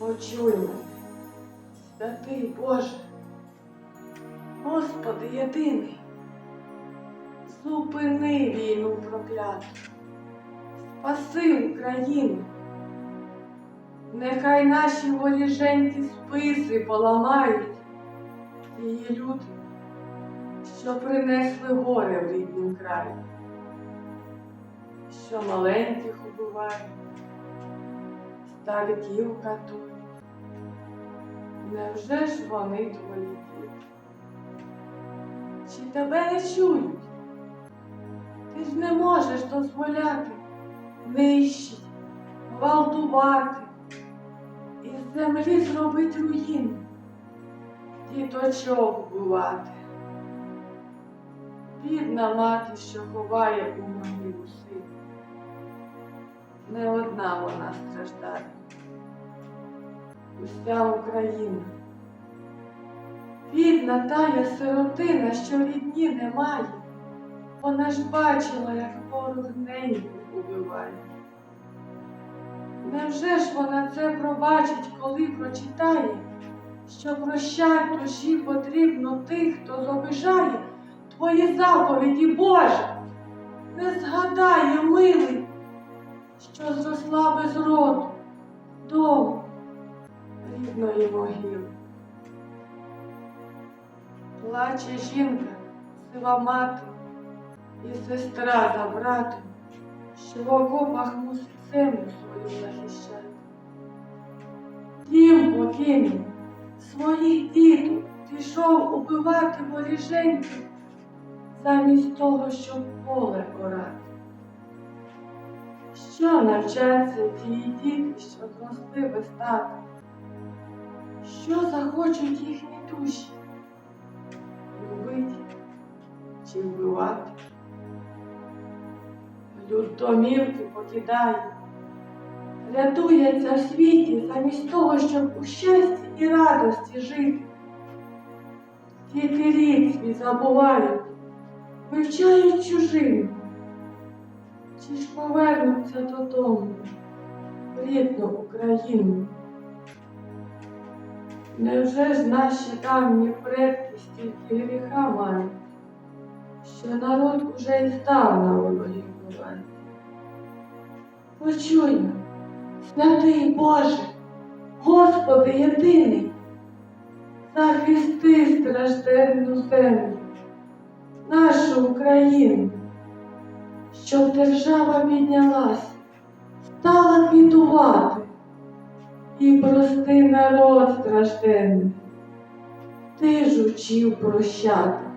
Почуй мене, святий Боже, Господи єдиний, зупини війну прокляту, спаси Україну. Нехай наші воріженькі списи поламають її люди, що принесли горе в ріднім краї, що маленьких убивають, стариків катують. Невже ж вони твої діти? Чи тебе не чують? Ти ж не можеш дозволяти нищить, гвалтувати, із землі зробить руїну, діточок вбивати. Бідна мати, що ховає у могилу сина. Не одна вона страждає. Уся Україна. Бідна тая сиротина, що рідні немає. Вона ж бачила, як ворог неньку убиває. Невже ж вона це пробачить, коли прочитає, що прощать душі потрібно тих, хто зобижає твої заповіді, Боже, не згадає, милий, що зросла без роду, дому рідної могили. Плаче жінка, сива мати і сестра за братом, що в окопах мусить землю свою захищати. Дім покинув, своїх діток пішов убивати воріженьки, замість того, щоб поле орати. Що навчаться ті діти, що зросли без тата? Що захочуть їхні душі? Любити чи вбивати? Люд домівки покидає, рятується в світі замість того, щоб у щасті і радості жити. Рід свій забувають, вивчають чужину. Чи ж повернуться додому, в рідну Україну? Невже ж наші давні предки стільки гріха мають, що народ уже і здавна вороги вбиває? Почуй святий Боже, Господи єдиний, захисти стражденну землю, нашу Україну, щоб держава піднялась, стала квітувати і прости народ страшенний, Ти ж учив прощати.